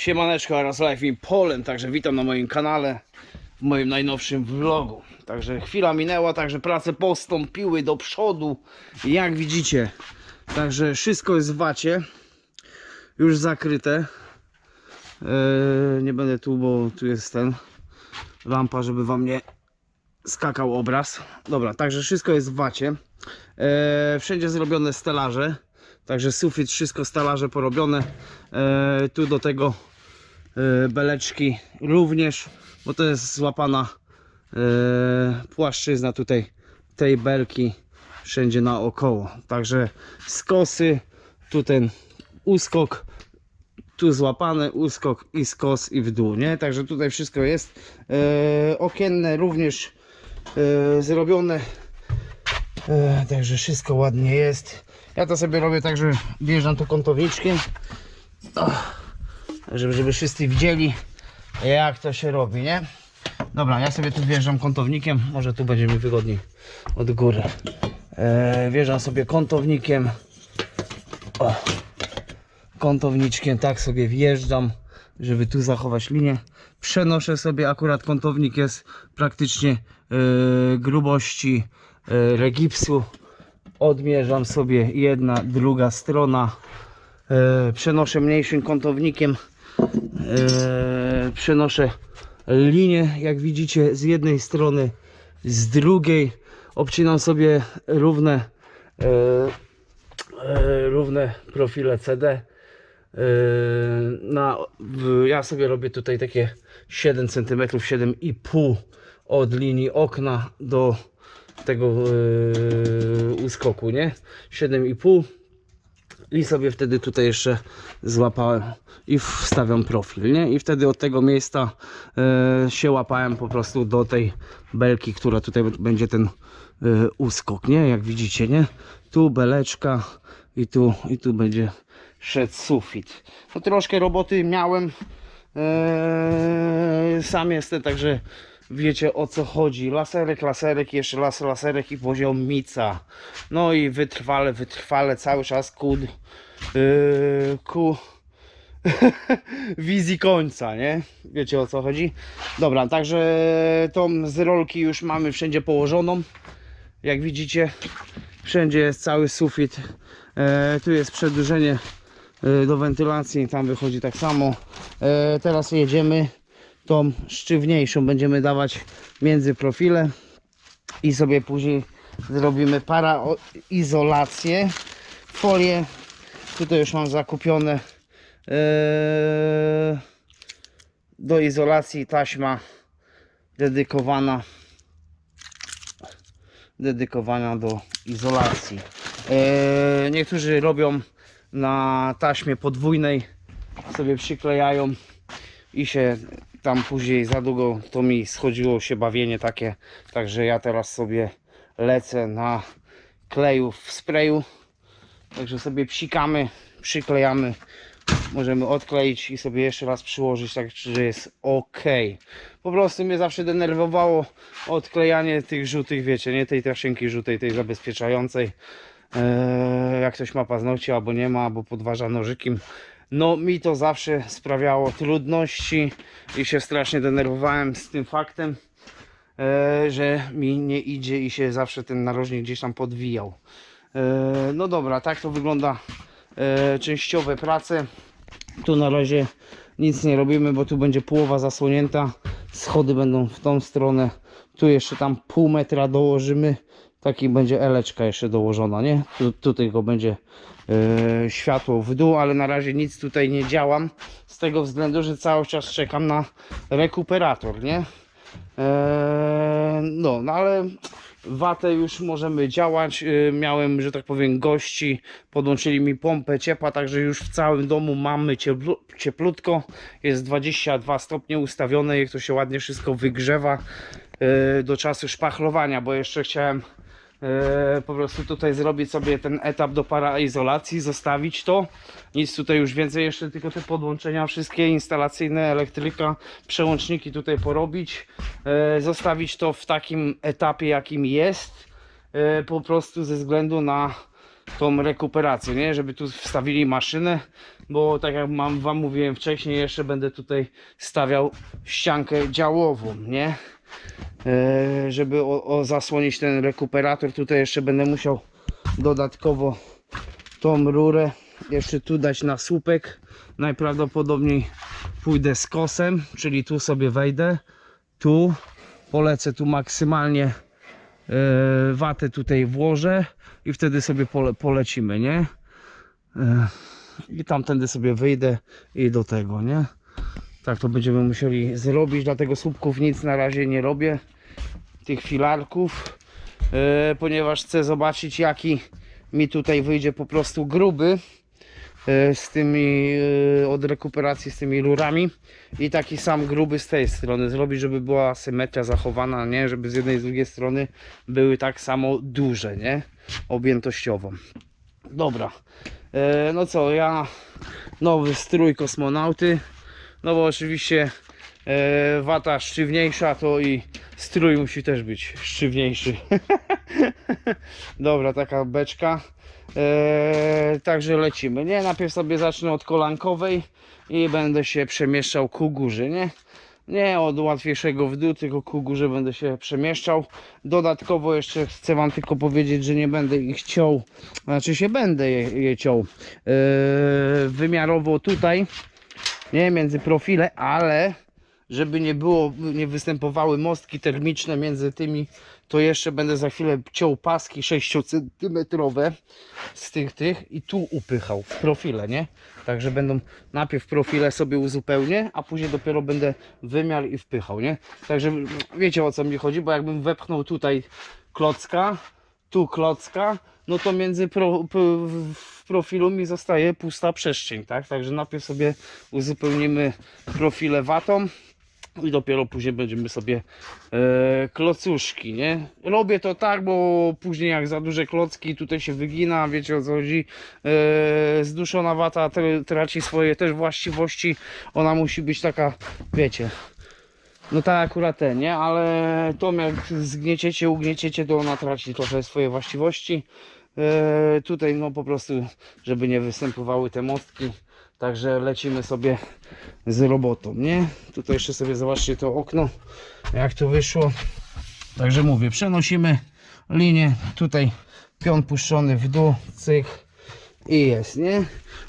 Siemaneczko oraz Life in Poland, także witam na moim kanale, w moim najnowszym vlogu. Także chwila minęła, także prace postąpiły do przodu, jak widzicie. Także wszystko jest w wacie, już zakryte. Eee, nie będę tu, bo tu jest ten lampa, żeby wam nie skakał obraz. Dobra, także wszystko jest w wacie. Eee, wszędzie zrobione stelaże. Także sufit, wszystko stelaże porobione. Eee, tu do tego e, beleczki również, bo to jest złapana e, płaszczyzna tutaj tej belki wszędzie naokoło. Także skosy, tu ten uskok, tu złapany uskok i skos i w dół, nie? Także tutaj wszystko jest. E, okienne również e, zrobione. E, także wszystko ładnie jest. Ja to sobie robię tak, że wjeżdżam tu kątowniczkiem. Żeby, żeby wszyscy widzieli jak to się robi, nie? Dobra, ja sobie tu wjeżdżam kątownikiem. Może tu będzie mi wygodniej od góry. E, wjeżdżam sobie kątownikiem. O, kątowniczkiem tak sobie wjeżdżam, żeby tu zachować linię. Przenoszę sobie, akurat kątownik jest praktycznie e, grubości e, regipsu. Odmierzam sobie jedna, druga strona. E, przenoszę mniejszym kątownikiem. E, przenoszę linię, jak widzicie, z jednej strony, z drugiej. Obcinam sobie równe, e, równe profile CD. Na, ja sobie robię tutaj takie 7 cm, 7,5 od linii okna do tego yy, uskoku, nie? 7,5 i sobie wtedy tutaj jeszcze złapałem i wstawiam profil, nie? I wtedy od tego miejsca yy, się łapałem po prostu do tej belki, która tutaj będzie ten yy, uskok, nie? Jak widzicie, nie? Tu beleczka i tu, i tu będzie szedł sufit. No troszkę roboty miałem. Eee, sam jestem, także wiecie o co chodzi. Laserek, laserek, jeszcze las, laserek i poziomica. No i wytrwale, wytrwale cały czas ku, eee, ku wizji końca, nie? Wiecie o co chodzi? Dobra, także tą z rolki już mamy wszędzie położoną. Jak widzicie, wszędzie jest cały sufit. E, tu jest przedłużenie e, do wentylacji, tam wychodzi tak samo. E, teraz jedziemy tą sztywniejszą, będziemy dawać między profile i sobie później zrobimy paraizolację. Folię tutaj już mam zakupione e, do izolacji taśma dedykowana dedykowana do izolacji. E, niektórzy robią na taśmie podwójnej, sobie przyklejają i się tam później za długo to mi schodziło się bawienie takie, także ja teraz sobie lecę na kleju w sprayu, także sobie psikamy, przyklejamy, możemy odkleić i sobie jeszcze raz przyłożyć, tak że jest ok. Po prostu mnie zawsze denerwowało odklejanie tych żółtych, wiecie, nie tej traszynki żółtej, tej zabezpieczającej. Eee, jak ktoś ma paznokcie albo nie ma, albo podważa nożykiem. No mi to zawsze sprawiało trudności i się strasznie denerwowałem z tym faktem, e, że mi nie idzie i się zawsze ten narożnik gdzieś tam podwijał. E, no dobra, tak to wygląda e, częściowe prace. Tu na razie nic nie robimy, bo tu będzie połowa zasłonięta. Schody będą w tą stronę. Tu jeszcze tam pół metra dołożymy. Taki będzie eleczka jeszcze dołożona, nie? Tu, tutaj go będzie e, światło w dół, ale na razie nic tutaj nie działam. Z tego względu, że cały czas czekam na rekuperator, nie? E, no, no ale watę już możemy działać. E, miałem, że tak powiem, gości, podłączyli mi pompę ciepła, także już w całym domu mamy cieplu, cieplutko. Jest 22 stopnie ustawione i to się ładnie wszystko wygrzewa do czasu szpachlowania, bo jeszcze chciałem po prostu tutaj zrobić sobie ten etap do paraizolacji, zostawić to. Nic tutaj już więcej, jeszcze tylko te podłączenia wszystkie instalacyjne, elektryka, przełączniki tutaj porobić. E, zostawić to w takim etapie jakim jest. E, po prostu ze względu na tą rekuperację, nie? Żeby tu wstawili maszynę. bo tak jak mam, wam mówiłem wcześniej, jeszcze będę tutaj stawiał ściankę działową, nie? E, żeby o, o zasłonić ten rekuperator, tutaj jeszcze będę musiał dodatkowo tą rurę jeszcze tu dać na słupek. Najprawdopodobniej pójdę z kosem, czyli tu sobie wejdę, tu polecę tu maksymalnie e, watę tutaj włożę i wtedy sobie pole, polecimy, nie? E, I tamtędy sobie wyjdę i do tego, nie? Tak to będziemy musieli zrobić, dlatego słupków nic na razie nie robię, tych filarków, e, ponieważ chcę zobaczyć jaki mi tutaj wyjdzie po prostu gruby e, z tymi e, od rekuperacji z tymi rurami i taki sam gruby z tej strony. Zrobić, żeby była symetria zachowana, nie, żeby z jednej i z drugiej strony były tak samo duże, nie, objętościowo. Dobra, no co, ja nowy strój kosmonauty, no bo oczywiście e, wata sztywniejsza, to i strój musi też być sztywniejszy. Dobra, taka beczka. Eee, także lecimy, nie? Najpierw sobie zacznę od kolankowej i będę się przemieszczał ku górze, nie? Nie od łatwiejszego w dół, tylko ku górze będę się przemieszczał. Dodatkowo jeszcze chcę Wam tylko powiedzieć, że nie będę ich ciął, znaczy się będę je, je ciął eee, wymiarowo tutaj, nie? Między profile, ale żeby nie było, nie występowały mostki termiczne między tymi, to jeszcze będę za chwilę ciął paski 6 cm z tych tych i tu upychał w profile, nie? Także będą najpierw profile sobie uzupełnię, a później dopiero będę wymiar i wpychał, nie? Także wiecie o co mi chodzi, bo jakbym wepchnął tutaj klocka, tu klocka, no to między pro, p, w profilu mi zostaje pusta przestrzeń, tak? Także najpierw sobie uzupełnimy profile watą i dopiero później będziemy sobie e, klocuszki, nie? Robię to tak, bo później jak za duże klocki tutaj się wygina, wiecie o co chodzi, e, zduszona wata tr- traci swoje też właściwości, ona musi być taka, wiecie, no tak akurat ten, nie? Ale to jak zgnieciecie, ugnieciecie, to ona traci trochę swoje właściwości. E, tutaj no po prostu, żeby nie występowały te mostki. Także lecimy sobie z robotą, nie? Tutaj jeszcze sobie zobaczcie to okno, jak to wyszło. Także mówię, przenosimy linię, tutaj pion puszczony w dół, cyk i jest, nie?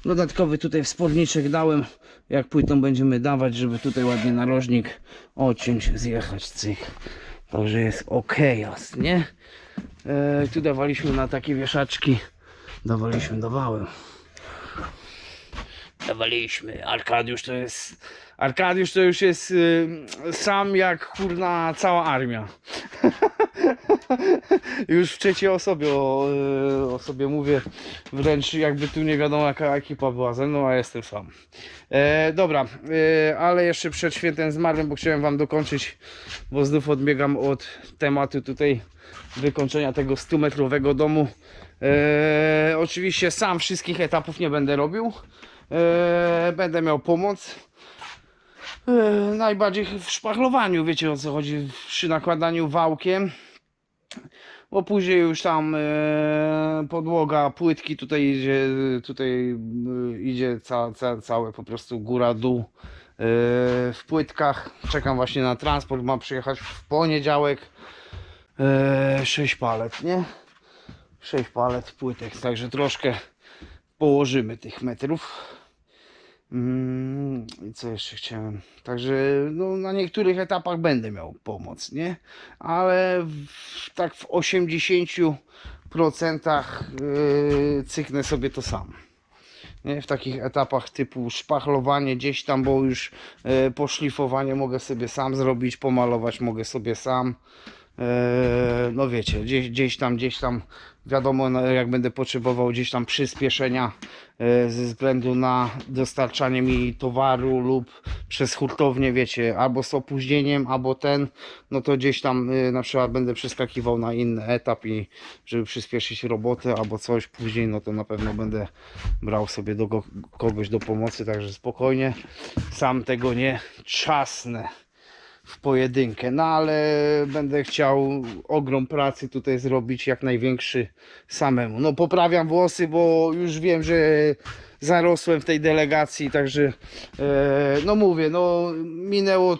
Dodatkowy tutaj wsporniczek dałem, jak płytą będziemy dawać, żeby tutaj ładnie narożnik odciąć, zjechać, cyk. Także jest ok, nie? E, tu dawaliśmy na takie wieszaczki, dawaliśmy, dawałem. Dawaliśmy. Arkadiusz to jest. Arkadiusz to już jest y, sam jak kurna cała armia. już w trzeciej osobie o, y, o sobie mówię. Wręcz jakby tu nie wiadomo jaka ekipa była ze mną, a jestem sam. E, dobra, e, ale jeszcze przed świętem zmarłym, bo chciałem wam dokończyć, bo znów odbiegam od tematu tutaj wykończenia tego 100 metrowego domu. E, oczywiście sam wszystkich etapów nie będę robił. E, będę miał pomoc. E, najbardziej w szpachlowaniu, wiecie o co chodzi, przy nakładaniu wałkiem. Bo później już tam e, podłoga, płytki tutaj idzie, tutaj e, idzie ca, ca, całe po prostu góra, dół e, w płytkach. Czekam właśnie na transport, ma przyjechać w poniedziałek. E, 6 palet, nie? 6 palet płytek, także troszkę położymy tych metrów. Mm, I co jeszcze chciałem? Także no, na niektórych etapach będę miał pomoc, nie? Ale w, tak w 80% yy, cyknę sobie to sam. Nie? W takich etapach typu szpachlowanie gdzieś tam, bo już yy, poszlifowanie mogę sobie sam zrobić, pomalować mogę sobie sam. Eee, no wiecie, gdzieś, gdzieś tam, gdzieś tam, wiadomo, no, jak będę potrzebował gdzieś tam przyspieszenia e, ze względu na dostarczanie mi towaru lub przez hurtownię, wiecie, albo z opóźnieniem, albo ten, no to gdzieś tam e, na przykład będę przeskakiwał na inny etap i żeby przyspieszyć robotę albo coś później, no to na pewno będę brał sobie do go- kogoś do pomocy, także spokojnie, sam tego nie trzasnę w pojedynkę, no ale będę chciał ogrom pracy tutaj zrobić jak największy samemu. No poprawiam włosy, bo już wiem, że zarosłem w tej delegacji, także e, no mówię, no minęło e,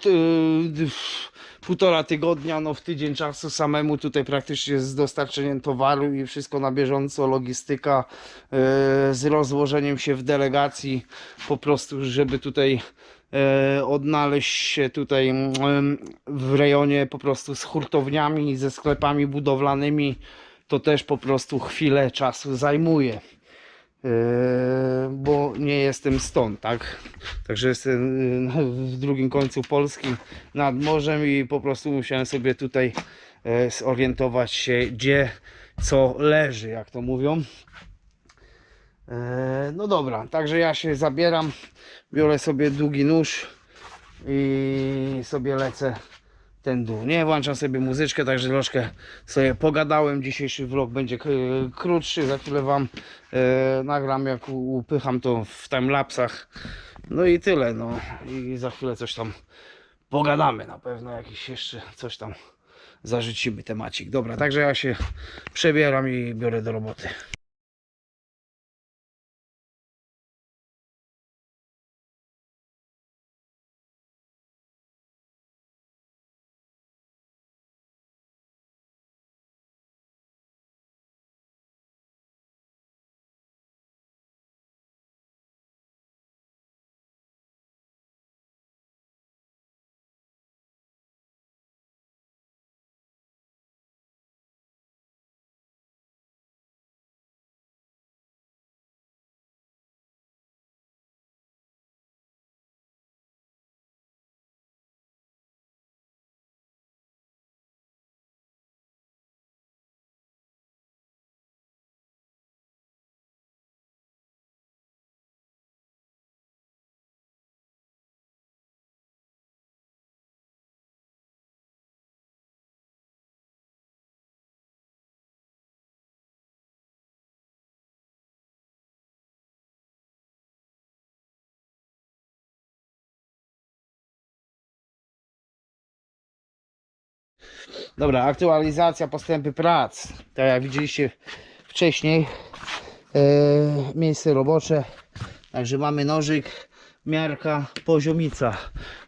półtora tygodnia, no w tydzień czasu samemu tutaj praktycznie z dostarczeniem towaru i wszystko na bieżąco, logistyka e, z rozłożeniem się w delegacji, po prostu żeby tutaj odnaleźć się tutaj mm, w rejonie po prostu z hurtowniami, ze sklepami budowlanymi, to też po prostu chwilę czasu zajmuje. Yy, bo nie jestem stąd, tak? Także jestem yy, w drugim końcu Polski nad morzem i po prostu musiałem sobie tutaj e, zorientować się, gdzie co leży, jak to mówią. E, No dobra, także ja się zabieram, biorę sobie długi nóż i sobie lecę ten dół. Nie włączam sobie muzyczkę, także troszkę sobie pogadałem. Dzisiejszy vlog będzie k- krótszy, za chwilę wam e, nagram jak upycham to w timelapsach. No i tyle, no i za chwilę coś tam pogadamy na pewno, jakiś jeszcze coś tam zarzucimy temacik. Dobra, także ja się przebieram i biorę do roboty. Dobra, aktualizacja, postępy prac. Tak jak widzieliście wcześniej, e, miejsce robocze. Także mamy nożyk, miarka, poziomica.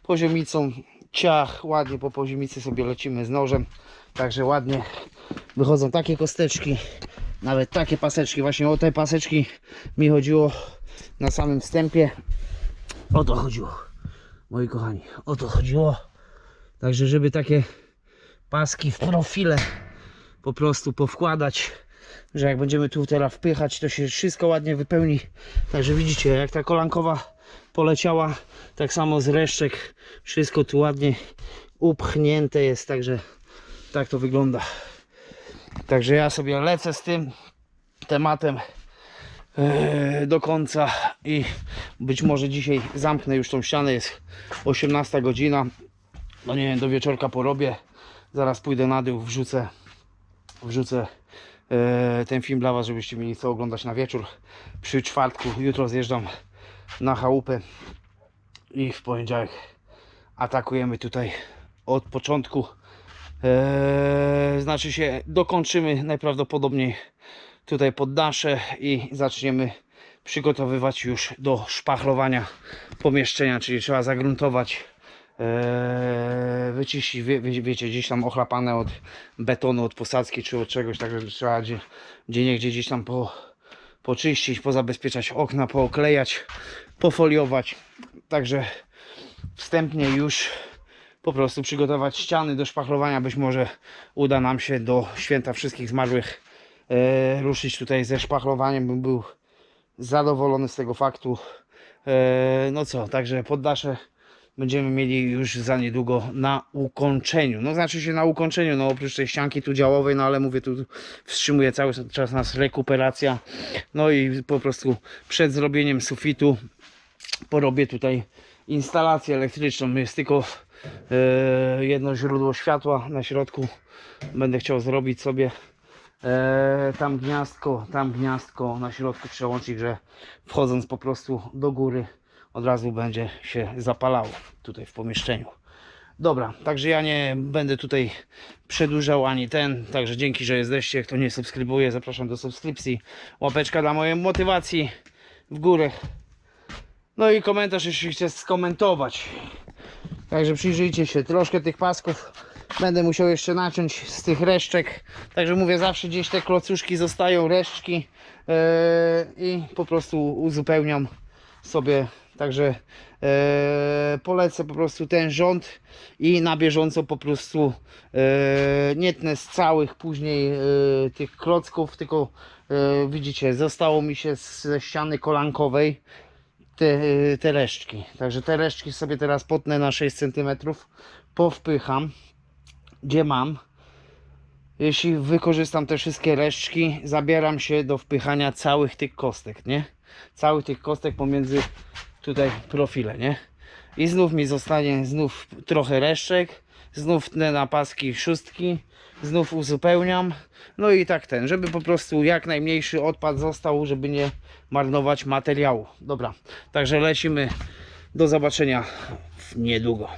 Poziomicą ciach, ładnie po poziomicy sobie lecimy z nożem. Także ładnie wychodzą takie kosteczki, nawet takie paseczki. Właśnie o te paseczki mi chodziło na samym wstępie. O to chodziło, moi kochani, o to chodziło. Także żeby takie paski w profile po prostu powkładać, że jak będziemy tu teraz wpychać, to się wszystko ładnie wypełni. Także widzicie, jak ta kolankowa poleciała, tak samo z resztek, wszystko tu ładnie upchnięte jest, także tak to wygląda. Także ja sobie lecę z tym tematem e, do końca i być może dzisiaj zamknę już tą ścianę, jest 18 godzina, no nie wiem, do wieczorka porobię. Zaraz pójdę na dół, wrzucę, wrzucę e, ten film dla Was, żebyście mieli co oglądać na wieczór. Przy czwartku, jutro zjeżdżam na chałupę i w poniedziałek atakujemy tutaj od początku. E, znaczy się, dokończymy najprawdopodobniej tutaj poddasze i zaczniemy przygotowywać już do szpachlowania pomieszczenia, czyli trzeba zagruntować Eee, wyczyścić, wie, wie, wiecie, gdzieś tam ochlapane od betonu, od posadzki czy od czegoś, także trzeba gdzie, gdzie niegdzie gdzieś tam po, poczyścić, pozabezpieczać okna, pooklejać, pofoliować. Także wstępnie już po prostu przygotować ściany do szpachlowania. Być może uda nam się do święta wszystkich zmarłych e, ruszyć tutaj ze szpachlowaniem. Bym był zadowolony z tego faktu. E, no co, także poddasze będziemy mieli już za niedługo na ukończeniu. No znaczy się na ukończeniu, no oprócz tej ścianki tu działowej, no ale mówię, tu wstrzymuje cały czas nas rekuperacja. No i po prostu przed zrobieniem sufitu porobię tutaj instalację elektryczną. Jest tylko e, jedno źródło światła na środku. Będę chciał zrobić sobie e, tam gniazdko, tam gniazdko na środku przełącznik, że wchodząc po prostu do góry od razu będzie się zapalało tutaj w pomieszczeniu. Dobra, także ja nie będę tutaj przedłużał ani ten, także dzięki, że jesteście. Kto nie subskrybuje, zapraszam do subskrypcji. Łapeczka dla mojej motywacji. w górę. No i komentarz, jeśli chcesz skomentować. Także przyjrzyjcie się, troszkę tych pasków będę musiał jeszcze naciąć z tych reszczek. Także mówię, zawsze gdzieś te klocuszki zostają, resztki yy, i po prostu uzupełniam sobie. Także e, polecę po prostu ten rząd i na bieżąco po prostu e, nie tnę z całych później e, tych klocków, tylko e, widzicie, zostało mi się z- ze ściany kolankowej te, te resztki. Także te resztki sobie teraz potnę na 6 cm, powpycham, gdzie mam. Jeśli wykorzystam te wszystkie resztki, zabieram się do wpychania całych tych kostek, nie? Całych tych kostek pomiędzy tutaj profile, nie? I znów mi zostanie znów trochę reszczek, znów tnę na paski szóstki, znów uzupełniam. No i tak ten, żeby po prostu jak najmniejszy odpad został, żeby nie marnować materiału. Dobra, także lecimy. Do zobaczenia niedługo.